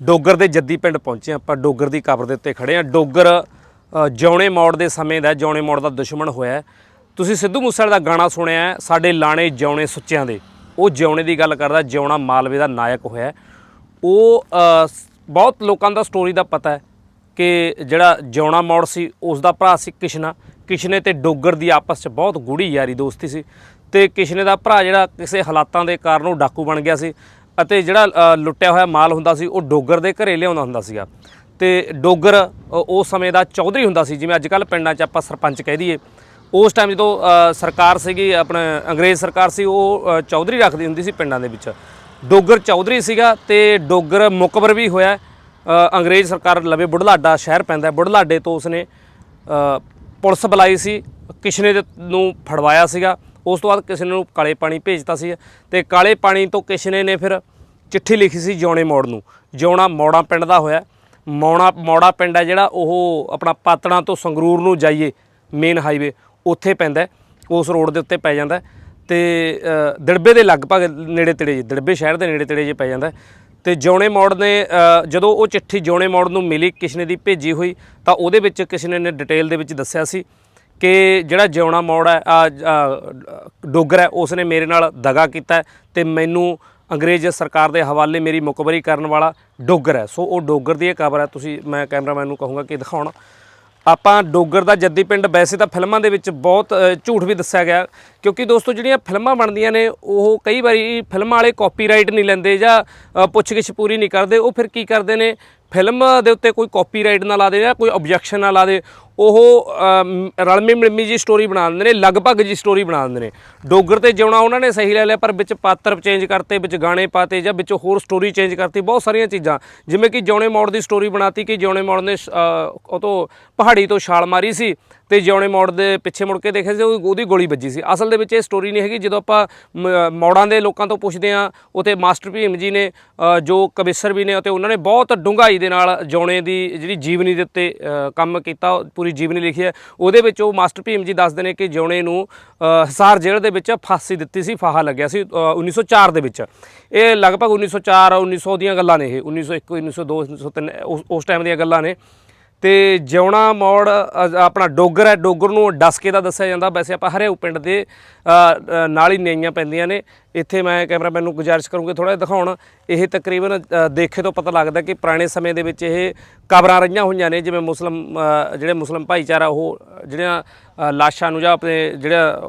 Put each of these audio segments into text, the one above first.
ਡੋਗਰ ਦੇ ਜੱਦੀ ਪਿੰਡ ਪਹੁੰਚੇ ਹਾਂ। ਆਪਾਂ ਡੋਗਰ ਦੀ ਕਬਰ ਦੇ ਉੱਤੇ ਖੜੇ ਆ ਡੋਗਰ ਅ, ਜਿਉਣੇ ਮੋੜ ਦੇ ਸਮੇਂ ਦਾ ਜਿਉਣੇ ਮੋੜ ਦਾ ਦੁਸ਼ਮਣ ਹੋਇਆ ਤੁਸੀਂ ਸਿੱਧੂ ਮੂਸੇਵਾਲੇ ਦਾ ਗਾਣਾ ਸੁਣਿਆ ਸਾਡੇ ਲਾਣੇ ਜਿਉਣੇ ਸੁੱਚਿਆਂ ਦੇ। ਉਹ ਜਿਉਣੇ ਦੀ ਗੱਲ ਕਰਦਾ ਜਿਉਣਾ ਮਾਲਵੇ ਦਾ ਨਾਇਕ ਹੋਇਆ ਉਹ ਬਹੁਤ ਲੋਕਾਂ ਦਾ ਸਟੋਰੀ ਦਾ ਪਤਾ ਹੈ ਕਿ ਜਿਹੜਾ ਜਿਉਣਾ ਮੌੜ ਸੀ ਉਸ ਦਾ ਭਰਾ ਸੀ ਕਿਸ਼ਨਾ। ਕਿਸ਼ਨੇ ਤੇ ਡੋਗਰ ਦੀ ਆਪਸ 'ਚ ਬਹੁਤ ਗੂੜੀ ਯਾਰੀ ਦੋਸਤੀ ਸੀ। ਤੇ ਕਿਸ਼ਨੇ ਦਾ ਭਰਾ ਜਿਹੜਾ ਕਿਸੇ ਹਾਲਾਤਾਂ ਦੇ ਕਾਰਨ ਉਹ ਡਾਕੂ ਬਣ ਗਿਆ ਸੀ। ਅਤੇ ਜਿਹੜਾ ਲੁੱਟਿਆ ਹੋਇਆ ਮਾਲ ਹੁੰਦਾ ਸੀ, ਉਹ ਡੋਗਰ ਦੇ ਘਰੇ ਲਿਆਉਂਦਾ ਹੁੰਦਾ ਸੀਗਾ। ਤੇ ਡੋਗਰ ਉਸ ਸਮੇਂ ਦਾ ਚੌਧਰੀ ਹੁੰਦਾ ਸੀ, ਜਿਵੇਂ ਅੱਜ ਕੱਲ ਪਿੰਡਾਂ 'ਚ ਆਪਾਂ ਸਰਪੰਚ ਕਹਿ ਦਈਏ। ਉਸ ਟਾਈਮ ਜਦੋਂ ਸਰਕਾਰ ਸੀਗੀ, ਆਪਣੇ ਅੰਗਰੇਜ਼ ਸਰਕਾਰ ਸੀ, ਉਹ ਚੌਧਰੀ ਰੱਖਦੀ ਹੁੰਦੀ ਸੀ ਪਿੰਡਾਂ ਦੇ ਵਿੱਚ। ਡੋਗਰ ਚੌਧਰੀ ਸੀਗਾ ਤੇ ਡੋਗਰ ਮੁਕਬਰ ਵੀ ਹੋਇਆ। ਅੰਗਰੇਜ਼ ਸਰਕਾਰ ਲਵੇ ਬੁਢਲਾਡਾ ਸ਼ਹਿਰ ਪੈਂਦਾ ਹੈ। ਬੁਢਲਾਡੇ ਤੋਂ ਉਸਨੇ ਪੁਲਿਸ ਬੁਲਾਈ ਸੀ, ਕਿਸ਼ਨੇ ਨੂੰ ਫੜਵਾਇਆ ਸੀਗਾ। ਉਸ ਤੋਂ ਬਾਅਦ ਕਿਸਨੇ ਨੂੰ ਕਾਲੇ ਪਾਣੀ ਭੇਜਤਾ ਸੀ ਤੇ ਕਾਲੇ ਪਾਣੀ ਤੋਂ ਕਿਸ਼ਨੇ ਨੇ ਫਿਰ ਚਿੱਠੀ ਲਿਖੀ ਸੀ ਜਿਉਣੇ ਮੋੜ ਨੂੰ। ਜਿਉਣਾ ਮੋੜਾ ਪਿੰਡ ਦਾ ਹੋਇਆ। ਮੌਣਾ, ਮੌੜਾ ਪਿੰਡ ਹੈ ਜਿਹੜਾ ਉਹ ਆਪਣਾ ਪਾਤੜਾਂ ਤੋਂ ਸੰਗਰੂਰ ਨੂੰ ਜਾਈਏ ਮੇਨ ਹਾਈਵੇ ਉੱਥੇ ਪੈਂਦਾ ਉਸ ਰੋਡ ਦੇ ਉੱਤੇ ਪੈ ਜਾਂਦਾ ਹੈ ਤੇ ਦਿੜਬੇ ਦੇ ਲਗਭਗ ਨੇੜੇ ਤੇੜੇ ਜਿਹੇ ਦਿੜਬੇ ਸ਼ਹਿਰ ਦੇ ਨੇੜੇ ਤੇੜੇ ਜੇ ਪੈ ਜਾਂਦਾ ਹੈ। ਤੇ ਜਿਉਣੇ ਮੋੜ ਨੇ ਜਦੋਂ ਉਹ ਚਿੱਠੀ ਜਿਉਣੇ ਮੋੜ ਨੂੰ ਮਿਲੀ, ਕਿਸ਼ਨੇ ਦੀ ਭੇਜੀ ਹੋਈ, ਤਾਂ ਉਹਦੇ ਵਿੱਚ ਕਿਸ਼ਨੇ ਨੇ ਡਿਟੇਲ ਦੇ ਵਿੱਚ ਦੱਸਿਆ ਸੀ। ਕਿ ਜਿਹੜਾ ਜਿਉਣਾ ਮੋੜ ਹੈ, ਆ ਡੋਗਰ ਹੈ ਉਸ ਨੇ ਮੇਰੇ ਨਾਲ ਦਗਾ ਕੀਤਾ ਹੈ ਤੇ ਮੈਨੂੰ ਅੰਗਰੇਜ਼ ਸਰਕਾਰ ਦੇ ਹਵਾਲੇ ਮੇਰੀ ਮੁਕਬਰੀ ਕਰਨ ਵਾਲਾ ਡੋਗਰ ਹੈ। ਸੋ ਉਹ ਡੋਗਰ ਦੀ ਇਹ ਕਬਰ ਹੈ। ਤੁਸੀਂ, ਮੈਂ ਕੈਮਰਾਮੈਨ ਨੂੰ ਕਹੂੰਗਾ ਕਿ ਦਿਖਾਉਣ। ਆਪਾਂ ਡੋਗਰ ਦਾ ਜੱਦੀ ਪਿੰਡ, ਵੈਸੇ ਤਾਂ ਫਿਲਮਾਂ ਦੇ ਵਿੱਚ ਬਹੁਤ ਝੂਠ ਵੀ ਦੱਸਿਆ ਗਿਆ। ਕਿਉਂਕਿ ਦੋਸਤੋ, ਜਿਹੜੀਆਂ ਫਿਲਮਾਂ ਬਣਦੀਆਂ ਨੇ, ਉਹ ਕਈ ਵਾਰੀ ਫਿਲਮਾਂ ਵਾਲੇ ਕਾਪੀਰਾਈਟ ਨਹੀਂ ਲੈਂਦੇ ਜਾਂ ਪੁੱਛਗਿੱਛ ਪੂਰੀ ਨਹੀਂ ਕਰਦੇ। ਉਹ ਫਿਰ ਕੀ ਕਰਦੇ ਨੇ? ਫਿਲਮ ਦੇ ਉੱਤੇ ਕੋਈ ਕਾਪੀਰਾਈਟ ਨਾ ਲਾ ਦੇ ਜਾਂ ਕੋਈ ਆਬਜੈਕਸ਼ਨ ਨਾ ਲਾ ਦੇ, ਉਹ ਰਲਮੀ ਮਿਲਮੀ ਜੀ ਸਟੋਰੀ ਬਣਾ ਦਿੰਦੇ ਨੇ, ਲਗਭਗ ਜੀ ਸਟੋਰੀ ਬਣਾ ਦਿੰਦੇ ਨੇ। ਡੋਗਰ ਤੇ ਜਿਉਣਾ ਉਹਨਾਂ ਨੇ ਸਹੀ ਲੈ ਲਿਆ, ਪਰ ਵਿੱਚ ਪਾਤਰ ਚੇਂਜ ਕਰਤੇ, ਵਿੱਚ ਗਾਣੇ ਪਾਤੇ ਜਾਂ ਵਿੱਚ ਹੋਰ ਸਟੋਰੀ ਚੇਂਜ ਕਰਤੀ, ਬਹੁਤ ਸਾਰੀਆਂ ਚੀਜ਼ਾਂ। ਜਿਵੇਂ ਕਿ ਜਿਉਣੇ ਮੋੜ ਦੀ ਸਟੋਰੀ ਬਣਾਤੀ ਕਿ ਜਿਉਣੇ ਮੋੜ ਨੇ ਉਹ ਤੋਂ ਪਹਾੜੀ ਤੋਂ ਛਾਲ ਮਾਰੀ ਸੀ ਤੇ ਜਿਉਣੇ ਮੋੜ ਦੇ ਪਿੱਛੇ ਮੁੜ ਕੇ ਦੇਖਿਆ ਸੀ ਉਹ- ਉਹਦੀ ਗੋਲੀ ਵੱਜੀ ਸੀ। ਅਸਲ ਦੇ ਵਿੱਚ ਇਹ ਸਟੋਰੀ ਨਹੀਂ ਹੈਗੀ ਜਦੋਂ ਆਪਾਂ ਮ- ਮੋੜਾਂ ਦੇ ਲੋਕਾਂ ਤੋਂ ਪੁੱਛਦੇ ਆ ਉਤੇ ਮਾਸਟਰ ਭੀਮ ਜੀ ਨੇ ਜੋ ਕਵਿਸਰ ਵੀ ਨੇ ਅਤੇ ਉਹਨਾਂ ਨੇ ਬਹੁਤ ਡੂੰਘਾਈ ਦੇ ਨਾਲ ਜਿਉਣੇ ਦੀ ਜਿਹੜੀ ਜੀਵਨੀ ਦੇ ਉੱਤੇ ਕੰਮ ਕੀਤਾ ਪੂਰੀ ਜੀਵਨੀ ਲਿਖੀ ਹੈ। ਉਹਦੇ ਵਿੱਚ ਉਹ ਮਾਸਟਰ ਭੀਮ ਜੀ ਦੱਸਦੇ ਨੇ ਕਿ ਜਿਉਣੇ ਨੂੰ ਅ, ਹਿਸਾਰ ਜੇਲ੍ਹ ਦੇ ਵਿੱਚ ਫਾਂਸੀ ਦਿੱਤੀ ਸੀ ਫਾਹਾ ਲੱਗਿਆ ਸੀ ਅ, 1904 ਦੇ ਵਿੱਚ। ਇਹ ਲਗਭਗ 1904 1900 ਦੀਆਂ ਗੱਲਾਂ ਨੇ ਇਹ 1901 1902 1903 ਉਸ- ਉਸ ਟਾਈਮ ਦੀਆਂ ਗੱਲਾਂ ਨੇ। ਤੇ ਜਿਉਣਾ ਮੋੜ ਆਪਣਾ ਡੋਗਰ ਹੈ, ਡੋਗਰ ਨੂੰ ਡਸਕੇ ਦਾ ਦੱਸਿਆ ਜਾਂਦਾ, ਵੈਸੇ ਆਪਾਂ ਹਰਿਆਊ ਪਿੰਡ ਦੇ ਨਾਲ ਹੀ ਨਿਆਈਆਂ ਪੈਂਦੀਆਂ ਨੇ। ਇੱਥੇ ਮੈਂ ਕੈਮਰਾਮੈਨ ਨੂੰ ਗੁਜ਼ਾਰਿਸ਼ ਕਰੂੰਗਾ ਥੋੜਾ ਜਿਹਾ ਦਿਖਾਉਣ। ਇਹ ਤਕਰੀਬਨ ਦੇਖੇ ਤੋਂ ਪਤਾ ਲੱਗਦਾ ਕਿ ਪੁਰਾਣੇ ਸਮੇਂ ਦੇ ਵਿੱਚ ਇਹ ਕਬਰਾਂ ਰਹੀਆਂ ਹੋਈਆਂ ਨੇ, ਜਿਵੇਂ ਮੁਸਲਮ ਜਿਹੜੇ ਮੁਸਲਮ ਭਾਈਚਾਰਾ ਉਹ ਜਿਹੜੀਆਂ ਲਾਸ਼ਾਂ ਨੂੰ ਜਾਂ ਆਪਣੇ ਜਿਹੜਾ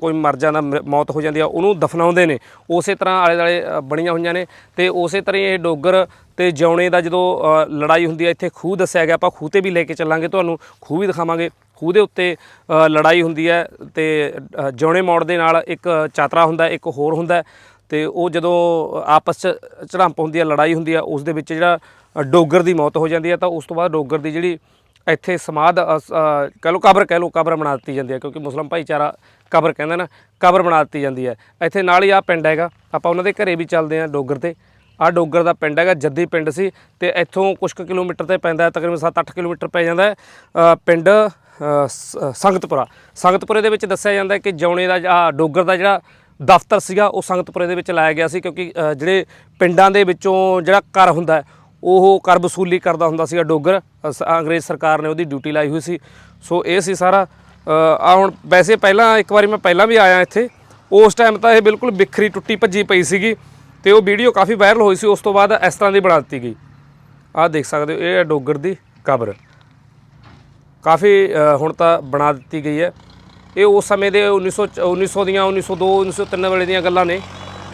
ਕੋਈ ਮਰ ਜਾਂਦਾ, ਮ- ਮੌਤ ਹੋ ਜਾਂਦੀ ਆ, ਉਹਨੂੰ ਦਫਨਾਉਂਦੇ ਨੇ। ਉਸੇ ਤਰ੍ਹਾਂ ਆਲੇ ਦੁਆਲੇ ਬਣੀਆਂ ਹੋਈਆਂ ਨੇ। ਤੇ ਉਸੇ ਤਰ੍ਹਾਂ ਹੀ ਇਹ ਡੋਗਰ ਤੇ ਜਿਉਣੇ ਦਾ ਜਦੋਂ ਲੜਾਈ ਹੁੰਦੀ ਹੈ ਇੱਥੇ ਖੂਹ ਦੱਸਿਆ ਗਿਆ, ਆਪਾਂ ਖੂਹ ਤੇ ਵੀ ਲੈ ਕੇ ਚੱਲਾਂਗੇ, ਤੁਹਾਨੂੰ ਖੂਹ ਵੀ ਦਿਖਾਵਾਂਗੇ। ਖੂਹ ਦੇ ਉੱਤੇ ਲੜਾਈ ਹੁੰਦੀ ਹੈ ਤੇ ਜਿਉਣੇ ਮੋੜ ਦੇ ਨਾਲ ਇੱਕ ਚਾਤਰਾ ਹੁੰਦਾ, ਇੱਕ ਹੋਰ ਹੁੰਦਾ। ਤੇ ਉਹ ਜਦੋਂ ਆਪਸ ਚ ਝੜੰਪ ਹੁੰਦੀ ਹੈ ਲੜਾਈ ਹੁੰਦੀ ਹੈ ਉਸ ਦੇ ਵਿੱਚ ਜਿਹੜਾ ਡੋਗਰ ਦੀ ਮੌਤ ਹੋ ਜਾਂਦੀ ਹੈ ਤਾਂ ਉਸ ਤੋਂ ਬਾਅਦ ਡੋਗਰ ਦੀ ਜਿਹੜੀ ਇੱਥੇ ਸਮਾਧ ਅ, ਸ- ਕਹਿ ਲਓ ਕਬਰ ਕਹਿ ਲਓ ਕਬਰ ਬਣਾ ਦਿੱਤੀ ਜਾਂਦੀ ਹੈ ਕਿਉਂਕਿ ਮੁਸਲਮ ਭਾਈਚਾਰਾ ਕਬਰ ਕਹਿੰਦਾ ਨਾ ਕਬਰ ਬਣਾ ਦਿੱਤੀ ਜਾਂਦੀ ਹੈ। ਇੱਥੇ ਨਾਲ ਹੀ ਆ ਪਿੰਡ ਹੈਗਾ ਆਪਾਂ ਉਹਨਾਂ ਦੇ ਘਰੇ ਵੀ ਚੱਲਦੇ ਹਾਂ ਡੋਗਰ ਤੇ। ਆ ਡੋਗਰ ਦਾ ਪਿੰਡ ਹੈਗਾ ਜੱਦੀ ਪਿੰਡ ਸੀ ਤੇ ਇੱਥੋਂ ਕੁਝ ਕੁ ਕਿਲੋਮੀਟਰ ਤੇ ਪੈਂਦਾ ਤਕਰੀਬਨ 7-8 ਕਿਲੋਮੀਟਰ ਪੈ ਜਾਂਦਾ ਪਿੰਡ ਸ- ਸੰਗਤਪੁਰਾ। ਸੰਗਤਪੁਰੇ ਦੇ ਵਿੱਚ ਦੱਸਿਆ ਜਾਂਦਾ ਕਿ ਜੌਣੇ ਦਾ ਆ ਡੋਗਰ ਦਾ ਜਿਹੜਾ ਦਫ਼ਤਰ ਸੀਗਾ ਉਹ ਸੰਗਤਪੁਰੇ ਦੇ ਵਿੱਚ ਲਾਇਆ ਗਿਆ ਸੀ ਕਿਉਂਕਿ ਜਿਹੜੇ ਪਿੰਡਾਂ ਦੇ ਵਿੱਚੋਂ ਜਿਹੜਾ ਕਰ ਹੁੰਦਾ ਉਹ ਕਰ ਵਸੂਲੀ ਕਰਦਾ ਹੁੰਦਾ ਸੀਗਾ ਡੋਗਰ। ਅ, ਸ- ਅੰਗਰੇਜ਼ ਸਰਕਾਰ ਨੇ ਉਹਦੀ ਡਿਊਟੀ ਲਾਈ ਹੋਈ ਸੀ। ਸੋ ਇਹ ਸੀ ਸਾਰਾ। ਆ ਹੁਣ ਵੈਸੇ ਪਹਿਲਾਂ ਇੱਕ ਵਾਰੀ ਮੈਂ ਪਹਿਲਾਂ ਵੀ ਆਇਆ ਇੱਥੇ। ਉਸ ਟਾਈਮ ਤਾਂ ਇਹ ਬਿਲਕੁਲ ਬਿਖਰੀ ਟੁੱਟੀ ਭੱਜੀ ਪਈ ਸੀਗੀ ਤੇ ਉਹ ਵੀਡੀਓ ਕਾਫੀ ਵਾਇਰਲ ਹੋਈ ਸੀ। ਉਸ ਤੋਂ ਬਾਅਦ ਇਸ ਤਰ੍ਹਾਂ ਦੀ ਬਣਾ ਦਿੱਤੀ ਗਈ। ਆਹ ਦੇਖ ਸਕਦੇ ਹੋ ਇਹ ਹੈ ਡੋਗਰ ਦੀ ਕਬਰ। ਕਾਫੀ ਅ, ਹੁਣ ਤਾਂ ਬਣਾ ਦਿੱਤੀ ਗਈ ਹੈ। ਇਹ ਉਸ ਸਮੇਂ ਦੇ 1900 ਚ- 1900 ਦੀਆਂ 1902 1903 ਵੇਲੇ ਦੀਆਂ ਗੱਲਾਂ ਨੇ।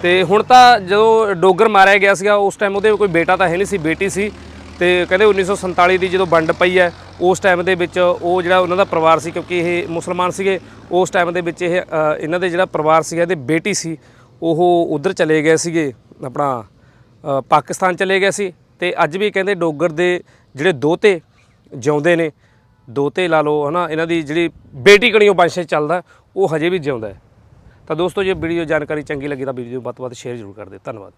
ਤੇ ਹੁਣ ਤਾਂ ਜਦੋਂ ਡੋਗਰ ਮਾਰਿਆ ਗਿਆ ਸੀਗਾ, ਉਸ ਟਾਈਮ ਉਹਦੇ ਕੋਈ ਬੇਟਾ ਤਾਂ ਹੈ ਨਹੀਂ ਸੀ, ਬੇਟੀ ਸੀ। ਤੇ ਕਹਿੰਦੇ 1947 ਦੀ ਜਦੋਂ ਵੰਡ ਪਈ ਹੈ, ਉਸ ਟਾਈਮ ਦੇ ਵਿੱਚ ਉਹ ਜਿਹੜਾ ਉਹਨਾਂ ਦਾ ਪਰਿਵਾਰ ਸੀ, ਕਿਉਂਕਿ ਇਹ ਮੁਸਲਮਾਨ ਸੀਗੇ, ਉਸ ਟਾਈਮ ਦੇ ਵਿੱਚ ਇਹ ਇਹਨਾਂ ਦੇ ਜਿਹੜਾ ਪਰਿਵਾਰ ਸੀਗਾ, ਇਹਦੇ ਬੇਟੀ ਸੀ, ਉਹ ਉਧਰ ਚਲੇ ਗਏ ਸੀਗੇ, ਆਪਣਾ ਪਾਕਿਸਤਾਨ ਚਲੇ ਗਏ ਸੀ। ਤੇ ਅੱਜ ਵੀ ਕਹਿੰਦੇ ਡੋਗਰ ਦੇ ਜਿਹੜੇ ਦੋਤੇ ਜਿਉਂਦੇ ਨੇ, ਦੋਤੇ ਲਾ ਲਓ, ਹਨਾ, ਇਹਨਾਂ ਦੀ ਜਿਹੜੀ ਬੇਟੀ ਕਣੀਓ ਵੰਸ਼ ਚੱਲਦਾ, ਉਹ ਹਜੇ ਵੀ ਜਿਉਂਦਾ ਹੈ। ਤਾਂ ਦੋਸਤੋ, ਜੇ ਵੀਡੀਓ ਜਾਣਕਾਰੀ ਚੰਗੀ ਲੱਗੀ ਤਾਂ ਵੀਡੀਓ ਨੂੰ ਵੱਧ ਤੋਂ ਵੱਧ ਸ਼ੇਅਰ ਜ਼ਰੂਰ ਕਰ ਦਿਓ। ਧੰਨਵਾਦ।